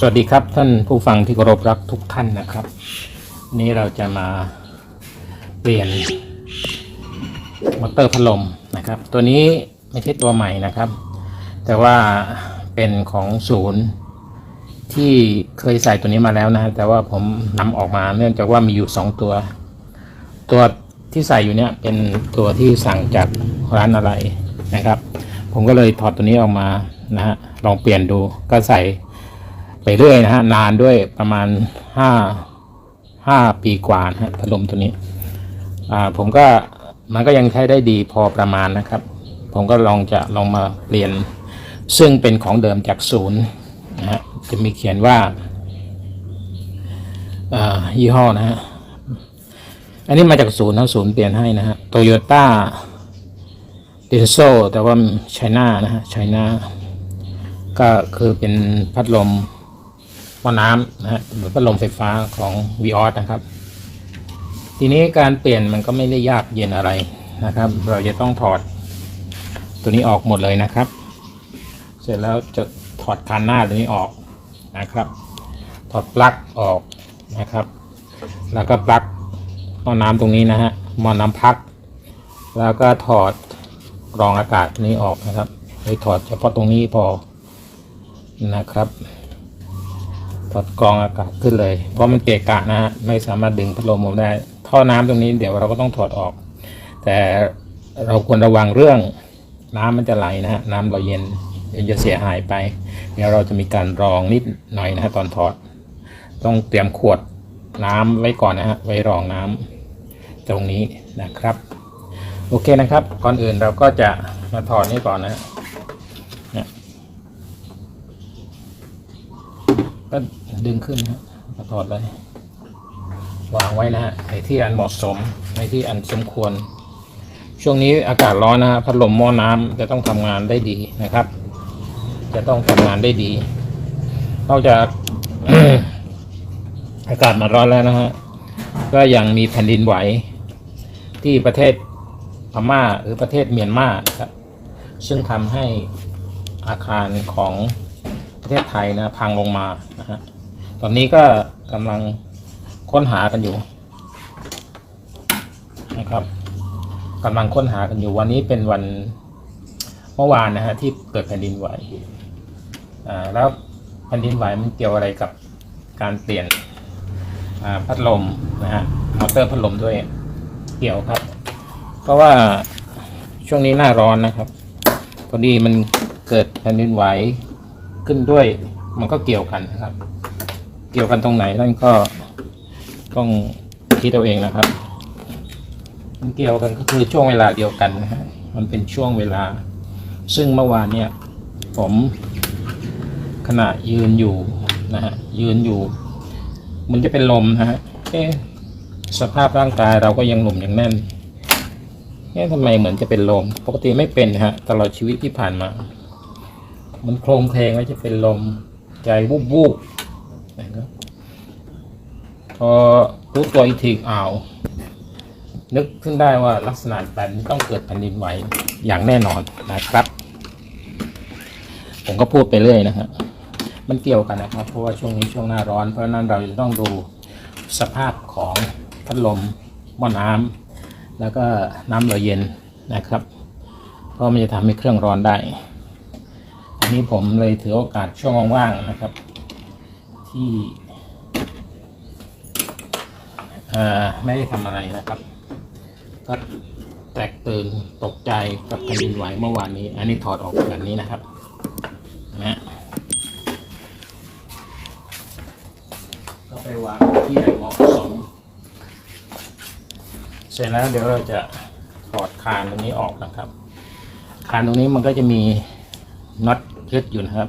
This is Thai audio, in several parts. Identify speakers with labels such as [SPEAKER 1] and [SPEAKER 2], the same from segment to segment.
[SPEAKER 1] สวัสดีครับท่านผู้ฟังที่เคารพรักทุกท่านนะครับ นี้เราจะมาเปลี่ยนมอเตอร์พัดลมนะครับ ตัวนี้ไม่ใช่ตัวใหม่นะครับ แต่ว่าเป็นของศูนย์ที่เคยใส่ตัวนี้มาแล้วนะฮะแต่ว่าผมนำออกมาเนื่องจากว่ามีอยู่2ตัว ตัวที่ใส่อยู่เนี่ยเป็นตัวที่สั่งจากร้านอะไรนะครับ ผมก็เลยถอดตัวนี้ออกมานะฮะลองเปลี่ยนดูก็ใส่ ไปเรื่อยนะฮะนานด้วยประมาณห้าห้าปีกว่านะฮะพัดลมตัวนี้ อ่าผมก็มันก็ยังใช้ได้ดีพอประมาณนะครับ ผมก็ลองจะลองมาเปลี่ยน ซึ่งเป็นของเดิมจากศูนย์นะฮะจะมีเขียนว่าอ่ายี่ห้อนะฮะอันนี้มาจากศูนย์นะศูนย์เปลี่ยนให้นะฮะโตโยต้าเดนโซแต่ว่าไชน่านะฮะไชน่าก็คือเป็นพัดลม หม้อน้ำนะฮะหรือพัดลมไฟฟ้าของ v ีออสนะครับ ทีนี้การเปลี่ยนมันก็ไม่ได้ยากเย็นอะไรนะครับ เราจะต้องถอดตัวนี้ออกหมดเลยนะครับ เสร็จแล้วจะถอดคานหน้าตัวนี้ออกนะครับ ถอดปลั๊กออกนะครับ แล้วก็ปลั๊กหม้อน้ำตรงนี้นะฮะหม้อน้ำพัก แล้วก็ถอดกรองอากาศนี้ออกนะครับเลยถอดเฉพาะตรงนี้พอนะครับ ถอดกองอากาศขึ้นเลย เพราะมันเกะกะนะฮะไม่สามารถดึงพัดลมออกได้ ท่อน้ำตรงนี้เดี๋ยวเราก็ต้องถอดออก แต่เราควรระวังเรื่องน้ำมันจะไหลนะฮะน้ำเราเย็นเดี๋ยวจะเสียหายไป เดี๋ยวเราจะมีการรองนิดหน่อยนะฮะตอนถอด ต้องเตรียมขวดน้ำไว้ก่อนนะฮะไว้รองน้ำตรงนี้นะครับ โอเคนะครับ ก่อนอื่นเราก็จะมาถอดนี่ก่อนนะฮะ ก็ดึงขึ้นนะถอดเลยวางไว้นะฮะในที่อันเหมาะสมในที่อันสมควร ช่วงนี้อากาศร้อนนะฮะพัดลมหม้อน้ำจะต้องทำงานได้ดีนะครับ จะต้องทำงานได้ดี นอกจากอากาศมันร้อนแล้วนะฮะก็ยังมีแผ่นดินไหว ที่ประเทศพม่าหรือประเทศเมียนมาครับซึ่งทำให้อาคารของประเทศไทยนะพังลงมา ฮะตอนนี้ก็กำลังค้นหากันอยู่ นะครับกำลังค้นหากันอยู่วันนี้เป็นวันเมื่อวานนะฮะที่เกิดแผ่นดินไหวอ่าแล้วแผ่นดินไหวมันเกี่ยวอะไรกับการเปลี่ยนอ่าพัดลมนะฮะมอเตอร์พัดลมด้วยเกี่ยวครับ เพราะว่าช่วงนี้หน้าร้อนนะครับพอดีมันเกิดแผ่นดินไหวขึ้นด้วย มันก็เกี่ยวกันนะครับ เกี่ยวกันตรงไหนนั่นก็ต้องคิดเอาเองนะครับ มันเกี่ยวกันก็คือช่วงเวลาเดียวกันนะฮะมันเป็นช่วงเวลา ซึ่งเมื่อวานเนี่ยผมขณะยืนอยู่นะฮะยืนอยู่ มันจะเป็นลมนะฮะเอ๊สภาพร่างกายเราก็ยังหนุ่มยังแน่นเอ๊ทำไมเหมือนจะเป็นลม ปกติไม่เป็นฮะ ตลอดชีวิตที่ผ่านมา มันโครงเพลงแล้จะเป็นลม ใจวูบวูบนะครับพอรู้ตัวอีกทีอ้าว นึกขึ้นได้ว่าลักษณะแบบนี้ต้องเกิดแผ่นดินไหวอย่างแน่นอนนะครับ ผมก็พูดไปเรื่อยนะฮะมันเกี่ยวกันนะครับ เพราะว่าช่วงนี้ช่วงหน้าร้อน เพราะนั้นเราจะต้องดูสภาพของพัดลมหม้อน้ำแล้วก็น้ำเราเย็นนะครับ เพราะมันจะทำให้เครื่องร้อนได้ อันนี้ผมเลยถือโอกาสช่วงว่างๆนะครับ ที่ไม่ได้ทำอะไรนะครับ ก็แตกตื่นตกใจกับแผ่นดินไหวเมื่อวานนี้ อันนี้ถอดออกแบบนี้นะครับนะก็ไปวางที่ไหนเหมาะสมเสร็จแล้วเดี๋ยวเราจะถอดคานตรงนี้ออกนะครับ คานตรงนี้มันก็จะมีน็อต ยึดอยู่นะครับ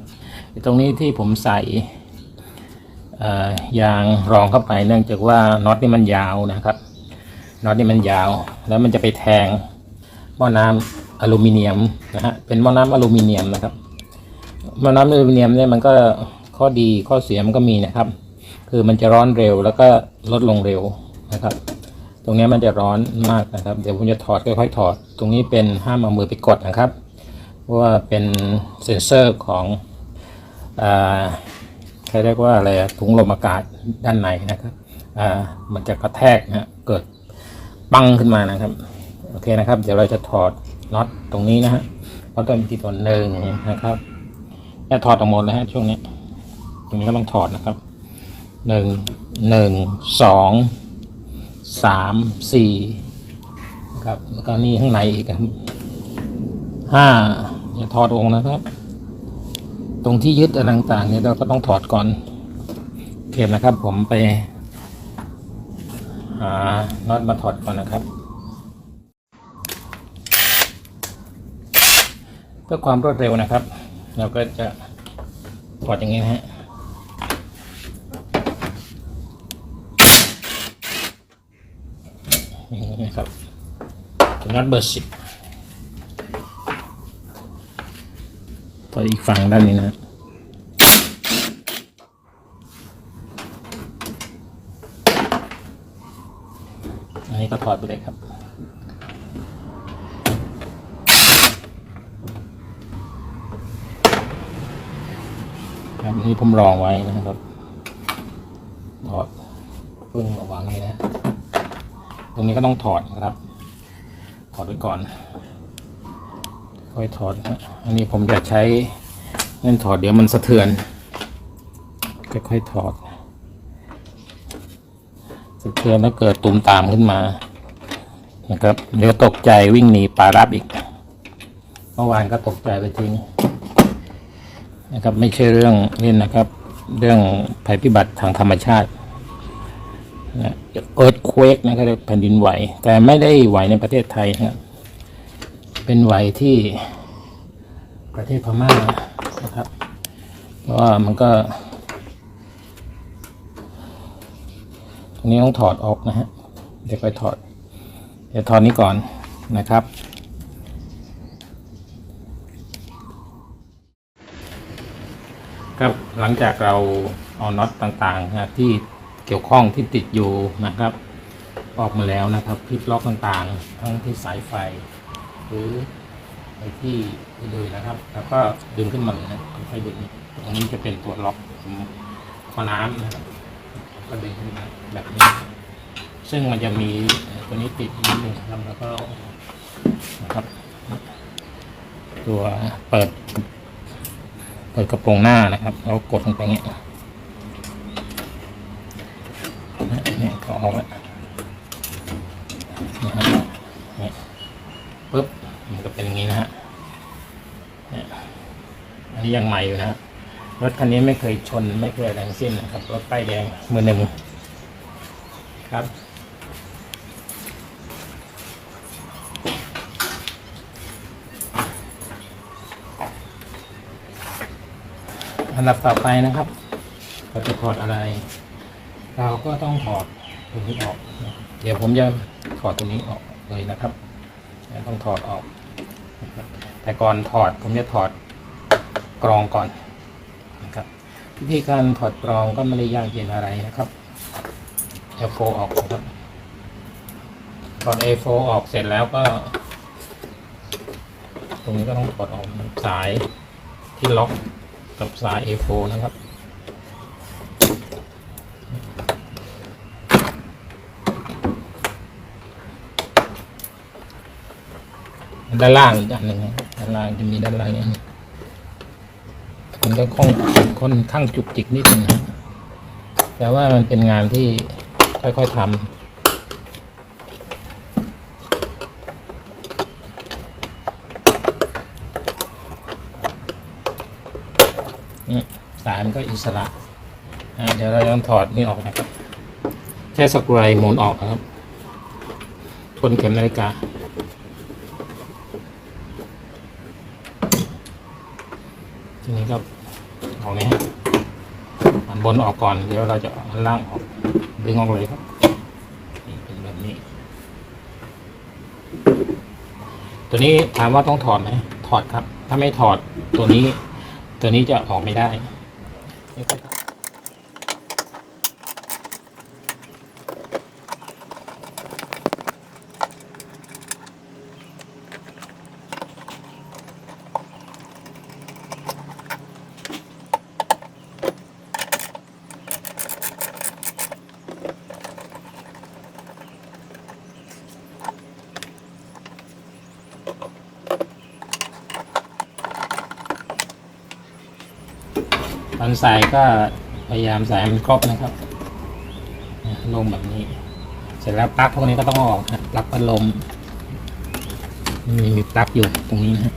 [SPEAKER 1] ตรงนี้ที่ผมใส่ยางรองเข้าไปเนื่องจากว่าน็อตนี่มันยาวนะครับน็อตนี่มันยาว แล้วมันจะไปแทงหม้อน้ำอลูมิเนียมนะฮะเป็นหม้อน้ำอลูมิเนียมนะครับหม้อน้ำอลูมิเนียมเนี่ยมันก็ข้อดีข้อเสียมันก็มีนะครับ คือมันจะร้อนเร็วแล้วก็ลดลงเร็วนะครับ ตรงนี้มันจะร้อนมากนะครับ เดี๋ยวผมจะถอดค่อยๆถอด ตรงนี้เป็นห้ามเอามือไปกดนะครับ ว่าเป็นเซ็นเซอร์ของอาเขาเรียกว่าอะไรอะถุงลมอากาศด้านในนะครับอ่ามันจะกระแทกนะเกิดปังขึ้นมานะครับ โอเคนะครับ เดี๋ยวเราจะถอดน็อตตรงนี้นะฮะเพราะต้นที่ตัวหนึ่งนะครับแค่ถอดออกหมดนะฮะช่วงนี้ตรงนี้ก็ต้องถอดนะครับหนึ่งหนึ่งสองสามสี่นะครับแล้วก็นี่ข้างในอีกครับห้า อย่าถอดองค์นะครับ ตรงที่ยึดอะไรต่างๆเนี่ยเราก็ต้องถอดก่อนโอเคนะครับ ผมไปหาน็อตมาถอดก่อนนะครับ เพื่อความรวดเร็วนะครับ เราก็จะถอดอย่างนี้นะฮะอย่างนี้นะครับน็อตเบอร์สิบ ถอดอีกฝั่งด้านนี้นะอันนี้ก็ถอดไปเลยครับครับนี่ผมรองไว้นะครับถอดปึ้งระวางนี้นะ ตรงนี้ก็ต้องถอดนะครับ ถอดไว้ก่อน ค่อยถอดนะอันนี้ผมจะใช้เล่นถอดเดี๋ยวมันสะเทือนค่อยๆถอดสะเทือนแล้วเกิดตุ่มตามขึ้นมานะครับ เดี๋ยวตกใจวิ่งหนีปลารับอีกเมื่อวานก็ตกใจไปทิ้งนะครับ ไม่ใช่เรื่องเล่นนะครับ เรื่องภัยพิบัติทางธรรมชาตินะเอิร์ธเควกนะครับแผ่นดินไหว แต่ไม่ได้ไหวในประเทศไทยนะครับ เป็นไหวที่ประเทศพม่านะครับ เพราะว่ามันก็ตรงนี้ต้องถอดออกนะฮะ เดี๋ยวไปถอด เดี๋ยวถอดนี้ก่อนนะครับ ครับหลังจากเราเอาน็อตต่างๆนะที่เกี่ยวข้องที่ติดอยู่นะครับ ออกมาแล้วนะครับคลิปล็อกต่างๆ ทั้งที่สายไฟ หรือในที่อื่นๆนะครับ แล้วก็ดึงขึ้นมาเลยนะค่อยดึงตรงนี้จะเป็นตัวล็อกขอน้ำนะครับ ก็ดึงขึ้นมาแบบนี้ ซึ่งมันจะมีตัวนี้ติดนิดนึงนะครับแล้วก็นะครับ ตัวเปิด เปิดกระโปรงหน้านะครับแล้วกดลงไปเงี้ยเนี่ยก็ออกแล้วนะครับเนี่ยปุ๊บ มันก็เป็นอย่างนี้นะฮะเนี่ยอันนี้ ยังใหม่อยู่นะรถคันนี้ไม่เคยชนไม่เคยอะไรทั้งสิ้นนะครับ รถป้ายแดงมือหนึ่งครับ อันดับต่อไปนะครับ เราจะถอดอะไร เราก็ต้องถอดตรงนี้ออก เดี๋ยวผมจะถอดตรงนี้ออกเลยนะครับ ต้องถอดออก แต่ก่อนถอดผมจะถอด กรองก่อนนะครับวิธีการถอดกรองก็ไม่ได้ยากเย็นอะไรนะครับ F4 ออกนะครับถอด A4 ออกเสร็จแล้วก็ ตรงนี้ก็ต้องถอดออกสายที่ล็อกกับสาย A4 นะครับ ด้านล่างอีกอันหนึ่งด้านล่างจะมีด้านล่างอย่างนี้ มันก็ค่อนค่อนข้างจุกจิกนิดนึงนะแต่ว่ามันเป็นงานที่ค่อยๆทำนี่สายมันก็อิสระอะเดี๋ยวเราต้องถอดนี่ออกนะครับ แค่สกรูไดหมุนออกนะครับ ทนเข็มนาฬิกา ทีนี้ก็เอานี้อันบนออกก่อน เดี๋ยวเราจะอันล่างออกดึงออกเลยครับนี่เป็นแบบนี้ ตัวนี้ถามว่าต้องถอดไหมถอดครับ ถ้าไม่ถอดตัวนี้ ตัวนี้จะออกไม่ได้นี่ครับ อนใส่ก็พยายามใส่ให้มันครบนะครับลงแบบนี้ เสร็จแล้วปลั๊กพวกนี้ก็ต้องออกนะปลั๊กพัดลมมีปลั๊กอยู่ตรงนี้นะฮะ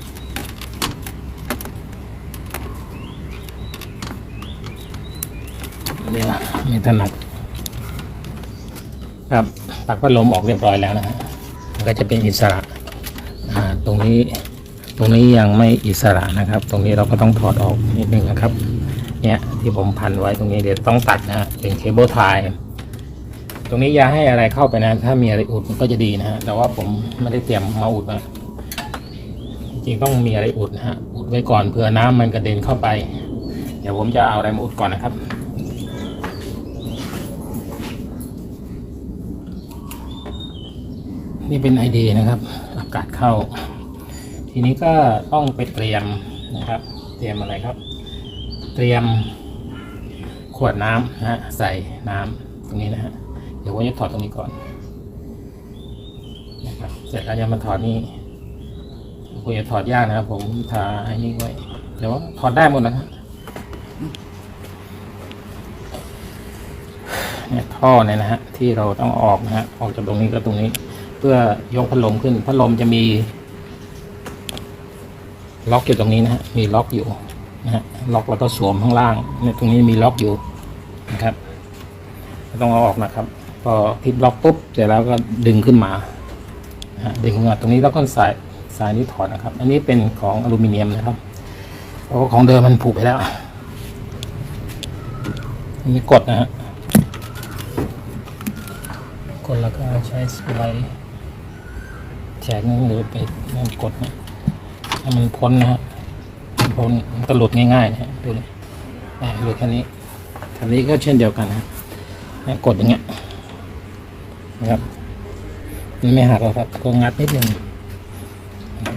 [SPEAKER 1] เดี๋ยวไม่ถนัดครับปลั๊กพัดลมออกเรียบร้อยแล้วนะฮะมันก็จะเป็นอิสระตรงนี้ตรงนี้ยังไม่อิสระนะครับ ตรงนี้เราก็ต้องถอดออกนิดนึงนะครับ ที่ผมพันไว้ตรงนี้เดี๋ยวต้องตัดนะฮะเป็นเคเบิลไทยตรงนี้อย่าให้อะไรเข้าไปนะ ถ้ามีอะไรอุดมันก็จะดีนะฮะแต่ว่าผมไม่ได้เตรียมมาอุดนะจริงต้องมีอะไรอุดนะฮะอุดไว้ก่อนเผื่อน้ำมันกระเด็นเข้าไป เดี๋ยวผมจะเอาอะไรมาอุดก่อนนะครับนี่เป็นไอเดียนะครับ อากาศเข้า ทีนี้ก็ต้องไปเตรียมนะครับ เตรียมอะไรครับ เตรียม ขวดน้ำนะฮะใส่น้ำตรงนี้นะฮะเดี๋ยวผมจะถอดตรงนี้ก่อนนะครับเสร็จแล้วจะมาถอดนี่ผมจะถอดยากนะครับ ผมทาไอ้นี่ไว้เดี๋ยวถอดได้หมดนะครับเนี่ยท่อเนี่ยนะฮะที่เราต้องออกนะฮะออกจากตรงนี้ก็ตรงนี้ เพื่อยกพัดลมขึ้นพัดลมจะมี ล็อกอยู่ตรงนี้นะฮะมีล็อกอยู่ นะฮะล็อกแล้วก็สวมข้างล่างเนี่ยตรงนี้มีล็อกอยู่นะครับต้องเอาออกนะครับ พอคลิปล็อกปุ๊บเสร็จแล้วก็ดึงขึ้นมาดึงขึ้นมาตรงนี้แล้วก็สายสายนี้ถอดนะครับ อันนี้เป็นของอลูมิเนียมนะครับเพราะว่าของเดิมมันผุไปแล้วอันนี้กดนะฮะกดแล้วก็ใช้สไลด์แฉกนั่นหรือไปนั่นกดนะให้มันพ้นนะฮะ มันพ้นมันก็หลุดง่ายๆนะฮะดูเลยอ่าหลุดแค่นี้คันนี้ก็เช่นเดียวกันนะให้กดอย่างเงี้ยนะครับมันไม่หักหรอกครับก็งัดนิดนึง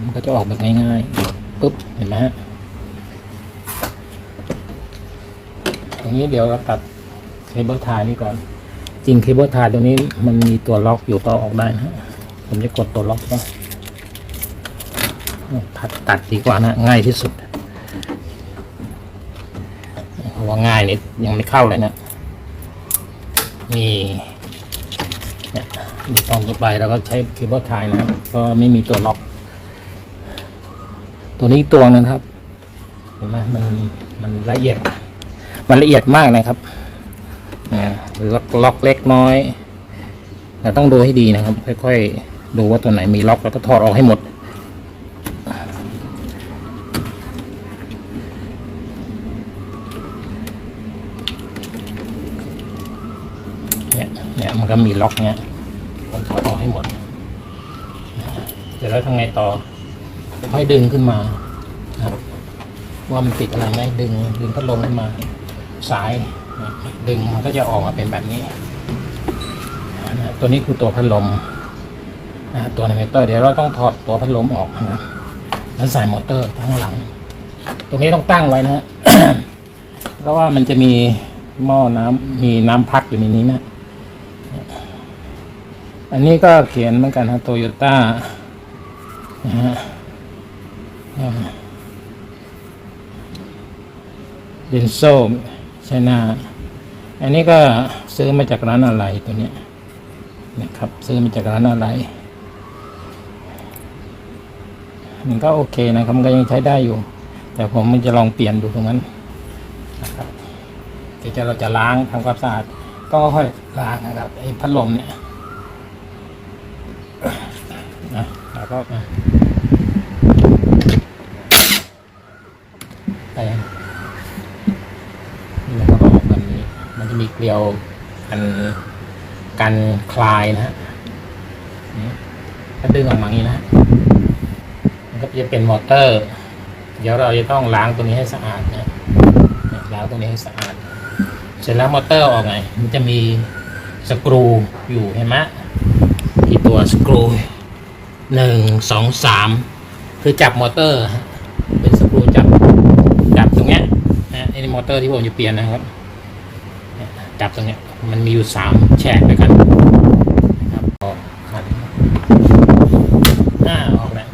[SPEAKER 1] มันก็จะออกแบบง่ายๆปุ๊บเห็นไหมฮะตรงนี้เดี๋ยวเราตัดเคเบิลไทายนี่ก่อน จริงเคเบิลไทายตรงนี้มันมีตัวล็อกอยู่ต่อออกได้นะฮะผมจะกดตัวล็อกก่อนตัดตัดดีกว่านะ ง่ายที่สุด เพราะว่าง่าย นี่ยังไม่เข้าเลยนะนี่เนี่ยดีตอนต่อไปเราก็ใช้เคเบิลไทยนะครับก็ไม่มีตัวล็อก ตัวนี้ตัวนึงครับเห็นไหมมันมันละเอียด มันละเอียดมากนะครับนะล็อล็อกเล็กน้อยเราต้องดูให้ดีนะครับ ค่อยๆ ดูว่าตัวไหนมีล็อกแล้วก็ถอดออกให้หมด เนี่ยเนี่ยมัน ก็มีล็อกเนี้ยผมถอดออกให้หมด เสร็จแล้วทำไงต่อค่อยดึงขึ้นมาว่ามันติดอะไรไหมดึงดึงพัดลมขึ้นมา สายดึงมันก็จะออกมาเป็นแบบนี้ ตัวนี้คือตัวพัดลมตัวในเตอร์เดี๋ยวเราต้องถอดตัวพัดลมออกนะแล้วใส่มอเตอร์ข้างหลัง ตรงนี้ต้องตั้งไว้นะฮะเพราะว่ามันจะมีหม้อน้ำมีน้ำพักอยู่ในนี้นะ อันนี้ก็เขียนเหมือนกันฮะโตโยต้านะฮะดินโซไชน่าอันนี้ก็ซื้อมาจากร้านอะไรตัวเนี้ยนะครับ ซื้อมาจากร้านอะไรมันก็โอเคนะครับมันก็ยังใช้ได้อยู่ แต่ผมมันจะลองเปลี่ยนดูตรงนั้นนะครับเดี๋ยวเราจะล้างทำความสะอาดก็ค่อยล้างนะครับไอ้พัดลมเนี่ย นะ แล้วก็อะไปนี่มันก็ออกแบบนี้ มันจะมีเกลียวกันกันคลายนะฮะนี่ถ้าดึงออกมาอย่างนี้นะฮะมันก็จะเป็นมอเตอร์ เดี๋ยวเราจะต้องล้างตัวนี้ให้สะอาดนะเนี่ยล้างตัวนี้ให้สะอาด เสร็จแล้วมอเตอร์ออกไง มันจะมีสกรูอยู่เห็นไหมที่ตัวสกรู หนึ่งสองสามคือจับมอเตอร์เป็นสกรูจับจับตรงเนี้ยนะไอ้นี่มอเตอร์ที่ผมจะเปลี่ยนนะครับจับตรงเนี้ยมันมีอยู่สามแฉกด้วยกันนะครับออกขันอ่าออกแล้ว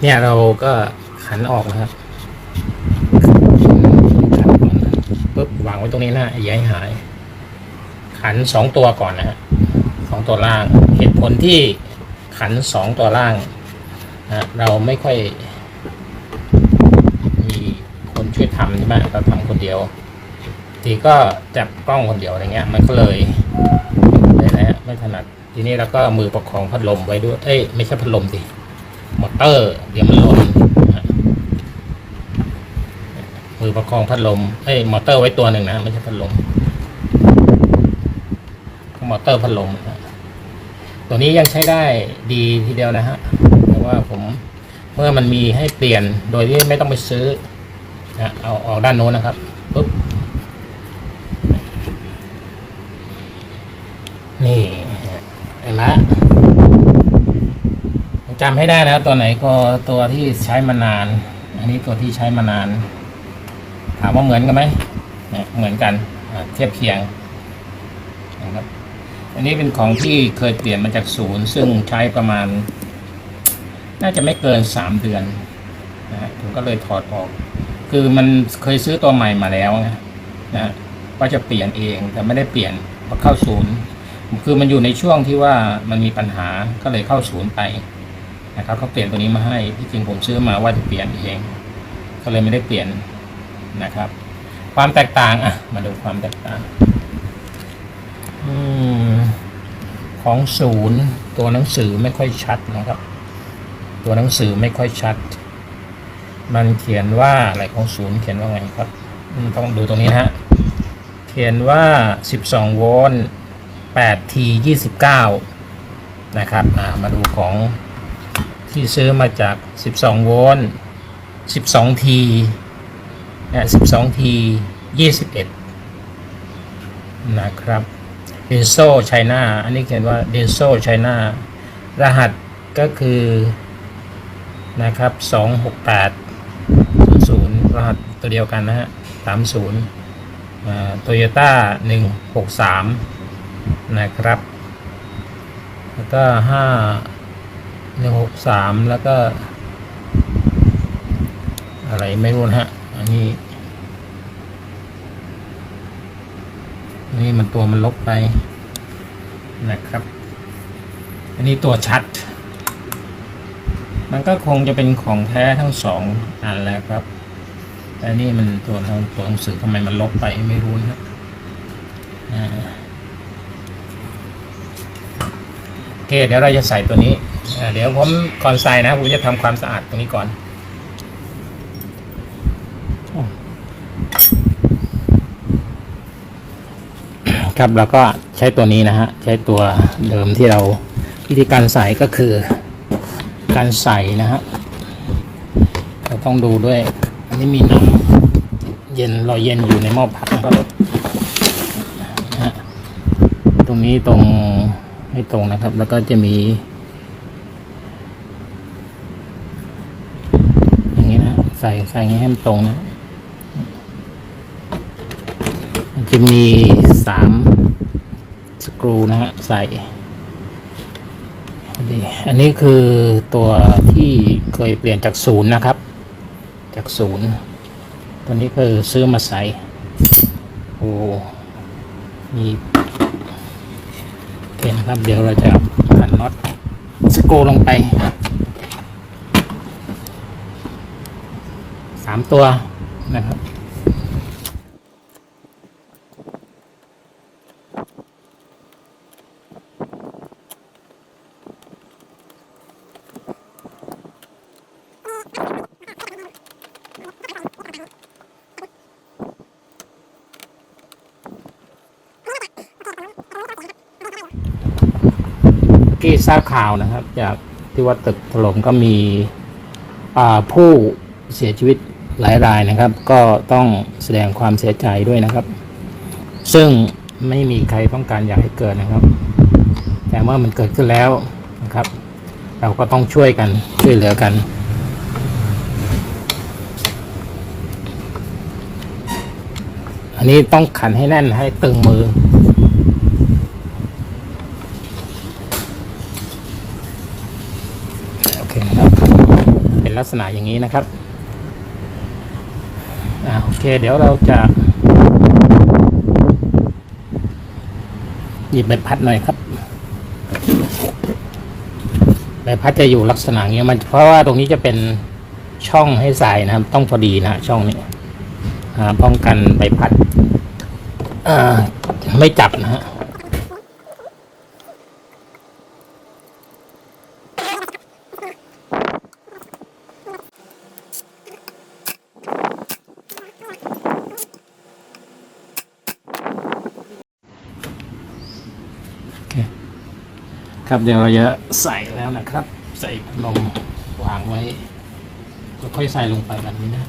[SPEAKER 1] เนี่ยเราก็ขันออกนะครับปุ๊บวางไว้ตรงนี้นะอย่าให้หาย ขันสองตัวก่อนนะฮะสองตัวล่าง เหตุผลที่ขันสองตัวล่างนะเราไม่ค่อย มีคนช่วยทำใช่ไหมเราทำคนเดียว ทีก็จับกล้องคนเดียวอะไรเงี้ย มันก็เลยเลยนะฮะไม่ถนัดทีนี้เราก็มือประคองพัดลมไว้ด้วย เอ้ยไม่ใช่พัดลมสิมอเตอร์ เดี๋ยวมันหล่นมือประคองพัดลมเอ้ยมอเตอร์ไว้ตัวหนึ่งนะไม่ใช่พัดลม มอเตอร์พัดลมนะตัวนี้ยังใช้ได้ดีทีเดียวนะฮะแต่ว่าผมเมื่อมันมีให้เปลี่ยนโดยที่ไม่ต้องไปซื้อนะเอาออกด้านโน้นนะครับปุ๊บนี่เห็นไหมจำให้ได้นะตัวไหนก็ตัวที่ใช้มานาน อันนี้ตัวที่ใช้มานาน ถามว่าเหมือนกันไหมเหมือนกันเทียบเคียง อันนี้เป็นของที่เคยเปลี่ยนมาจากศูนย์ ซึ่งใช้ประมาณ น่าจะไม่เกินสามเดือนนะฮะผมก็เลยถอดออก คือมันเคยซื้อตัวใหม่มาแล้วนะฮะว่าจะเปลี่ยนเองแต่ไม่ได้เปลี่ยนพอเข้าศูนย์ คือมันอยู่ในช่วงที่ว่ามันมีปัญหาก็เลยเข้าศูนย์ไปนะครับเขาเปลี่ยนตัวนี้มาให้ที่จริงผมซื้อมาว่าจะเปลี่ยนเอง ก็เลยไม่ได้เปลี่ยนนะครับ ความแตกต่างอะ มาดูความแตกต่าง อืม ของศูนย์ตัวหนังสือไม่ค่อยชัดนะครับ ตัวหนังสือไม่ค่อยชัด มันเขียนว่าอะไรของศูนย์เขียนว่าไงครับต้องดูตรงนี้นะฮะเขียนว่า 12 โวลต์ 8T 29 นะครับมาดูของที่ซื้อมาจาก 12 โวลต์ 12T 12T 21 นะครับ ดนโซไชน่าอันนี้เขียนว่าเดนโซไชน่ารหัสก็คือนะครับสองหกแปดศูนย์รหัสตัวเดียวกันนะฮะสามศูนย์โตโยต้าหนึ่งหกสามนะครับ แล้วก็ห้าหนึ่งหกสามแล้วก็ อะไรไม่รู้นะฮะ อันนี้ นี่มันตัวมันลบไปนะครับ อันนี้ตัวชัด มันก็คงจะเป็นของแท้ทั้งสองอันแล้วครับ แต่นี่มันตัวตัวหนังสือทำไมมันลบไปไม่รู้นะครับอ่าโอเคเดี๋ยวเราจะใส่ตัวนี้ เดี๋ยวผมก่อนใส่นะผมจะทำความสะอาดตรงนี้ก่อน ครับแล้วก็ใช้ตัวนี้นะฮะใช้ตัวเดิมที่เราวิธีการใส่ก็คือ การใส่นะฮะเราต้องดูด้วย อันนี้มีน้ำเย็นรอยเย็นอยู่ในหม้อผักนะครับนะฮะตรงนี้ตรงให้ตรงนะครับ แล้วก็จะมี อย่างนี้นะใส่ใส่ให้มันตรงนะ มัน จะมีสามสกรูนะฮะใส่นี่อันนี้คือตัวที่เคยเปลี่ยนจากศูนย์นะครับ จากศูนย์ตัวนี้คือซื้อมาใส่ โอ้มีโอเคนะครับ เดี๋ยวเราจะหันน็อตสกรูลงไปสามตัวนะครับ ทราบข่าวนะครับ จากที่ว่าตึกถล่มก็มีผู้เสียชีวิตหลายรายนะครับ ก็ต้องแสดงความเสียใจด้วยนะครับ ซึ่งไม่มีใครต้องการอยากให้เกิดนะครับ แต่เมื่อมันเกิดขึ้นแล้วนะครับ เราก็ต้องช่วยกันช่วยเหลือกัน อันนี้ต้องขันให้แน่นให้ตึงมือ โอเคครับ เป็น ษณะอย่างนี้นะครับอโอเค เดี๋ยวเราจะหยิบใบพัดหน่อยครับใบพัดจะอยู่ลักษณะนี้มันเพราะว่าตรงนี้จะเป็นช่องให้ใส่นะครับ ต้องพอดีนะฮะช่องนี้ป้องกันใบพัดไม่จับนะฮะ ครับเดี๋ยวเราจะใส่แล้วนะครับ ใส่ลมวางไว้ค่อยๆใส่ลงไปแบบนี้นะ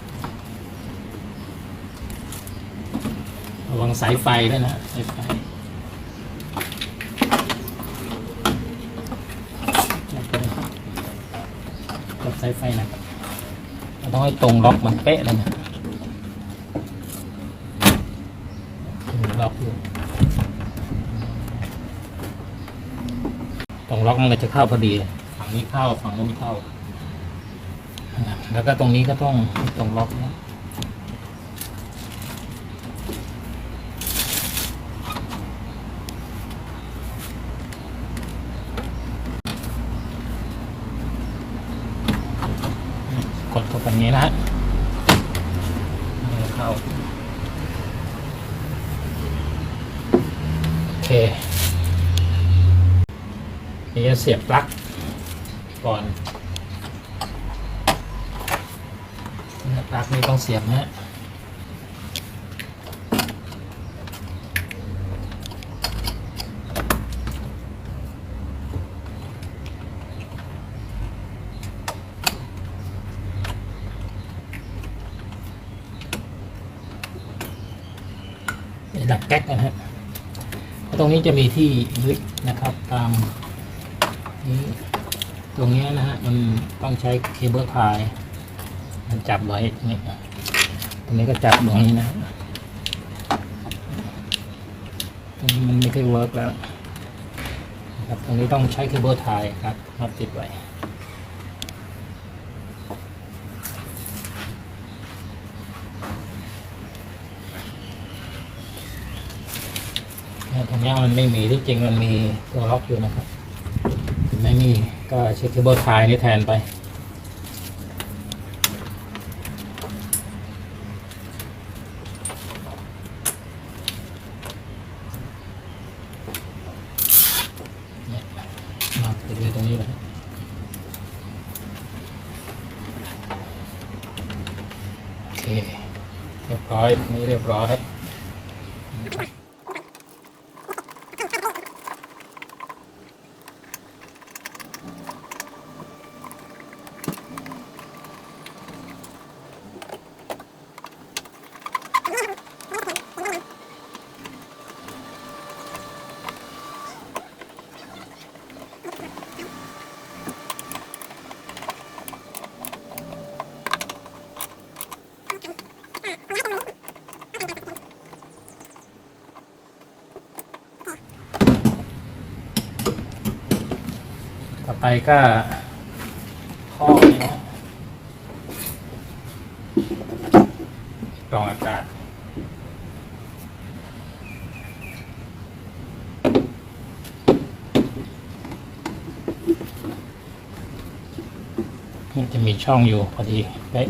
[SPEAKER 1] ระวังสายไฟด้วยนะสายไฟจับสายไฟนะครับเราต้องให้ตรงล็อกมันเป๊ะเลยนะล็อกอยู่ ตรงล็อก มันก็จะเข้าพอดี ฝั่งนี้เข้าฝั่งนู้นเข้า แล้วก็ตรงนี้ก็ต้องตรงล็อกนะกดเข้าไปนี้นะฮะเข้า โอเค นี่จะเสียบปลั๊กก่อนปลั๊กนี่ต้องเสียบนะฮะดับแก๊กนะฮะตรงนี้จะมีที่ยึดนะครับตาม ตรงนี้นะฮะมันต้องใช้เคเบิลไทยมันจับไว้นี่ตรงนี้ก็จับตรงนี้นะตรงนี้มันไม่ค่อยเวิร์กแล้วครับตรงนี้ต้องใช้เคเบิลไทยครับมาติดไว้ตรงนี้มันไม่มีที่จริงมันมีตัวล็อกอยู่นะครับไม่มี ก็เช็คเคเบิลไทยนี่แทนไป เนี่ยมาติดไว้ตรงนี้เลยโอเค เรียบร้อยนี่เรียบร้อย ต่อ ไปก็ข้อนี่นะกล่องอากาศมันจะมีช่องอยู่พอดีเป๊ะ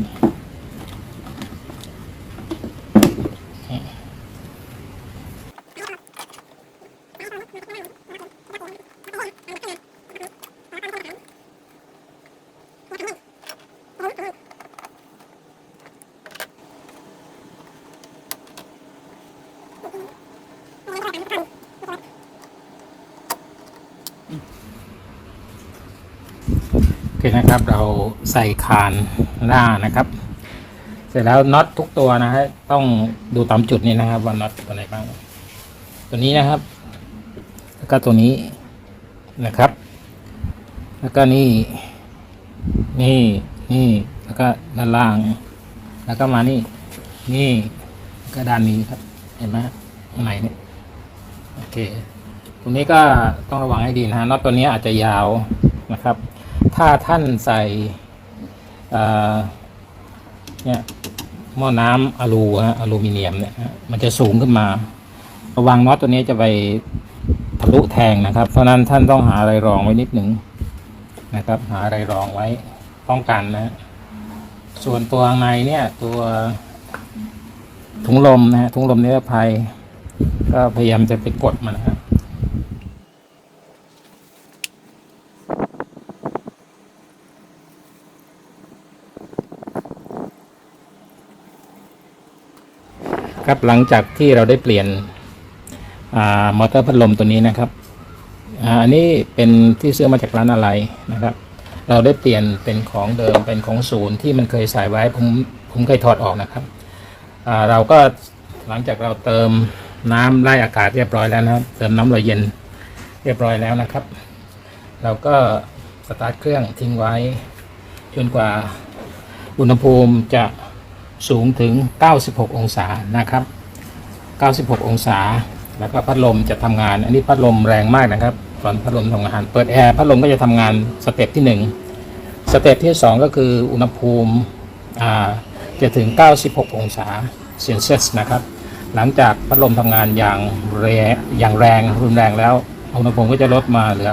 [SPEAKER 1] อเคนะครับเราใส่คานหน้านะครับ เสร็จแล้วน็อตทุกตัวนะฮะต้องดูตามจุดนี้นะครับว่าน็อตตัวไหนบ้าง ตัวนี้นะครับ แล้วก็ตัวนี้นะครับ แล้วก็นี่นี่นี่แล้วก็ด้านล่าง แล้วก็มานี่นี่แล้วก็ด้านนี้ครับ เห็นไหมตรงไหนเนี่ยโอเคตรงนี้ก็ต้องระวังให้ดีนะฮะน็อตตัวนี้อาจจะยาวนะครับ ถ้าท่านใส่เนี่ยหม้อน้ำอลูฮะอลูมิเนียมเนี่ยมันจะสูงขึ้นมา ระวังน็อตตัวนี้จะไปทะลุแทงนะครับ เพราะนั้นท่านต้องหาอะไรรองไว้นิดหนึ่งนะครับ หาอะไรรองไว้ป้องกันนะฮะส่วนตัวในเนี่ยตัวถุงลมนะฮะถุงลมนิรภัย ก็พยายามจะไปกดมันนะครับ ครับ หลังจากที่เราได้เปลี่ยนอมอเตอร์พัดลมตัวนี้นะครับอันนี้เป็นที่ซื้อมาจากร้านอะไรนะครับ เราได้เปลี่ยนเป็นของเดิมเป็นของศูนย์ที่มันเคยใส่ไว้ผมผมเคยถอดออกนะครับเราก็หลังจากเราเติมน้ำไล่อากาศเรียบร้อยแล้วนะครับ เติมน้ำลอยเย็นเรียบร้อยแล้วนะครับ เราก็สตาร์ทเครื่องทิ้งไว้จนกว่าอุณหภูมิจะ สูงถึง 96 องศานะครับ 96 องศา แล้วก็พัดลมจะทำงาน อันนี้พัดลมแรงมากนะครับ ตอนพัดลมทำงาน เปิดแอร์พัดลมก็จะทำงานสเต็ปที่ 1 สเต็ปที่ 2 ก็คืออุณหภูมิจะถึง 96 องศาเซนเซียสนะครับ หลังจากพัดลมทำงานอย่างแรงอย่างแรงรุนแรงแล้วอุณหภูมิก็จะลดมาเหลือ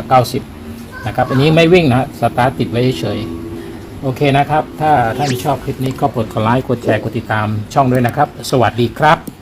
[SPEAKER 1] 90 นะครับ อันนี้ไม่วิ่งนะฮะสตาร์ทติดไว้เฉย โอเคนะครับ ถ้าท่านชอบคลิปนี้ก็กดกดไลค์กดแชร์กดติดตามช่องด้วยนะครับ สวัสดีครับ